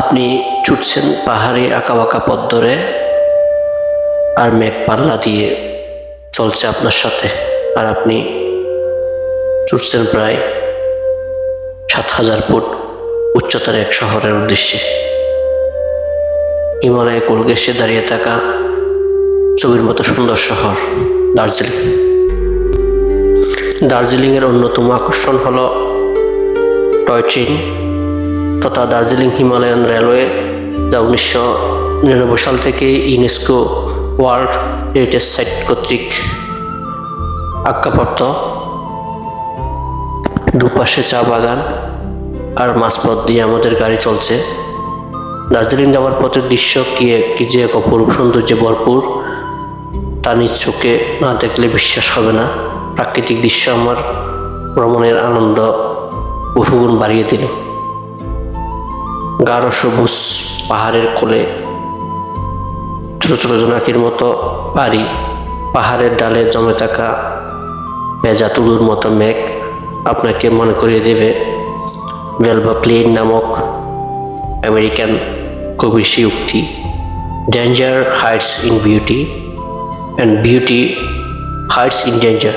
আপনি ছুটছেন পাহাড়ি আঁকাবাঁকা পথ ধরে আর মেঘ পাল্লা দিয়ে চলছে আপনার সাথে। আর আপনি ছুটছেন প্রায় সাত হাজার ফুট উচ্চতার এক শহরের উদ্দেশ্যে। হিমালয়ে কোল ঘেঁষে দাঁড়িয়ে থাকা ছবির মতো সুন্দর শহর দার্জিলিং। দার্জিলিংয়ের অন্যতম আকর্ষণ হল টয় ট্রেন। তথা দার্জিলিং হিমালয়ান রেলওয়ে যা উনিশশো নিরানব্বই সাল থেকে ইউনেস্কো ওয়ার্ল্ড হেরিটেজ সাইট কর্তৃক আজ্ঞাপ্রাপ্ত। দুপাশে চা বাগান আর মাঝপথ দিয়ে আমাদের গাড়ি চলছে। দার্জিলিং যাওয়ার পথের দৃশ্য কি কি যে এক অপরূপ সৌন্দর্যে ভরপুর, তা নিজ চোখে না দেখলে বিশ্বাস হবে না। প্রাকৃতিক দৃশ্য আমার ভ্রমণের আনন্দ, বহুগুণ বাড়িয়ে দিল। গাঢ় সবুজ পাহাড়ের কোলে ছোট ছোট জোনাকির মতো বাড়ি। পাহাড়ের ডালে জমে থাকা ভেজা তুলুর মতো মেঘ আপনাকে মনে করিয়ে দেবে। ভেলভা প্লেন নামক আমেরিকান কবির সেই উক্তি danger heights in beauty and beauty heights in danger